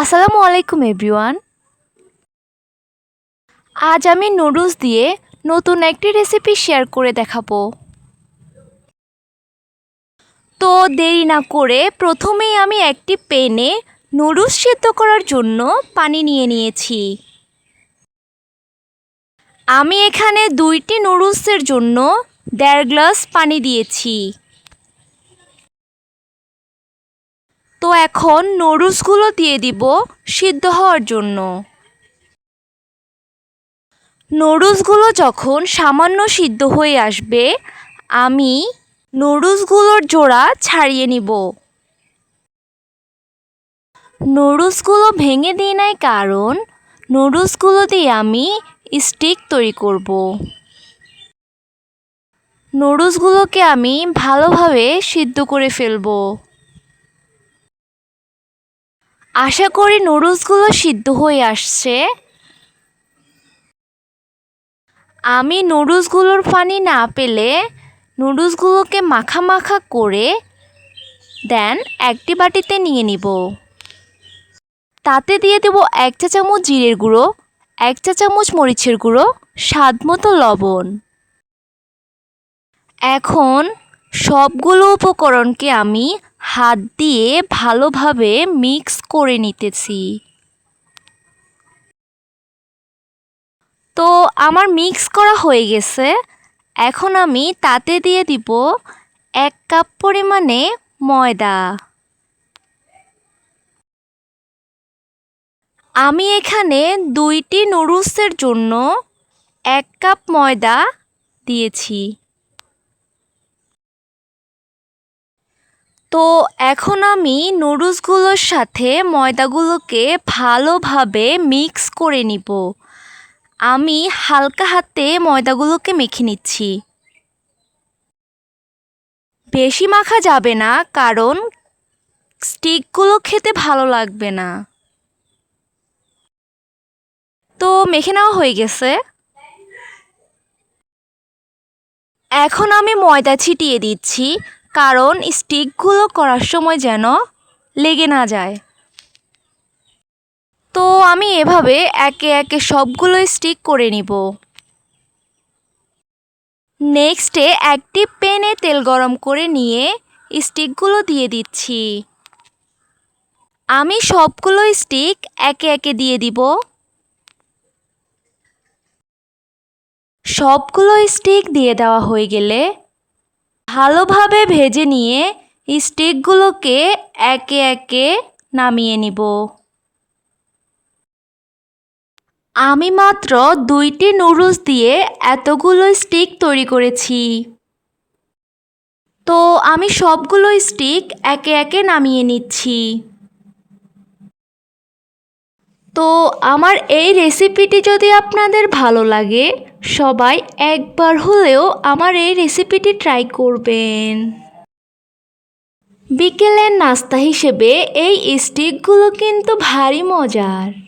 আসসালামু আলাইকুম, এভরিওয়ান। আজ আমি নুডলস দিয়ে নতুন একটি রেসিপি শেয়ার করে দেখাবো। তো দেরি না করে প্রথমেই আমি একটি পেনে নুডলস সিদ্ধ করার জন্য পানি নিয়ে নিয়েছি। আমি এখানে দুইটি নুডলসের জন্য দেড় গ্লাস পানি দিয়েছি। তো এখন নুডলসগুলো দিয়ে দিব সিদ্ধ হওয়ার জন্য। নুডলসগুলো যখন সামান্য সিদ্ধ হয়ে আসবে, আমি নুডলসগুলোর জোড়া ছাড়িয়ে নিব। নুডলসগুলো ভেঙে দিই নাই কারণ নুডলসগুলো দিয়ে আমি স্টিক তৈরি করব। নুডলসগুলোকে আমি ভালোভাবে সিদ্ধ করে ফেলব। আশা করি নুডলসগুলো সিদ্ধ হয়ে আসছে। আমি নুডলসগুলোর পানি না পেলে নুডলসগুলোকে মাখা মাখা করে দেন একটি বাটিতে নিয়ে নিব। তাতে দিয়ে দেব এক চা চামচ জিরের গুঁড়ো, এক চা চামচ মরিচের গুঁড়ো, স্বাদ মতো লবণ। এখন সবগুলো উপকরণকে আমি হাত দিয়ে ভালোভাবে মিক্স করে নিতেছি। তো আমার মিক্স করা হয়ে গেছে। এখন আমি তাতে দিয়ে দিব এক কাপ পরিমাণে ময়দা। আমি এখানে দুইটি নুডলসের জন্য এক কাপ ময়দা দিয়েছি। তো এখন আমি নুডলসগুলোর সাথে ময়দাগুলোকে ভালোভাবে মিক্স করে নিব। আমি হালকা হাতে ময়দাগুলোকে মেখে নিচ্ছি। বেশি মাখা যাবে না, কারণ স্টিকগুলো খেতে ভালো লাগবে না। তো মেখে নেওয়া হয়ে গেছে। এখন আমি ময়দা ছিটিয়ে দিচ্ছি। কারণ স্টিকগুলো করার সময় যেন লেগে না যায়। তো আমি এভাবে একে একে সবগুলো স্টিক করে নিব। নেক্সটে একটি প্যানে তেল গরম করে নিয়ে স্টিকগুলো দিয়ে দিচ্ছি। আমি সবগুলো স্টিক একে একে দিয়ে দিব। সবগুলো স্টিক দিয়ে দেওয়া হয়ে গেলে ভালোভাবে ভেজে নিয়ে স্টিকগুলোকে একে একে নামিয়ে নিব। আমি মাত্র দুইটি নুডলস দিয়ে এতগুলো স্টিক তৈরি করেছি। তো আমি সবগুলো স্টিক একে একে নামিয়ে নিচ্ছি। তো আমার এই রেসিপিটি যদি আপনাদের ভালো লাগে সবাই একবার হলেও আমার এই রেসিপিটি ট্রাই করবেন। বিকেলের নাস্তা হিসেবে এই স্টিকগুলো কিন্তু ভারী মজার।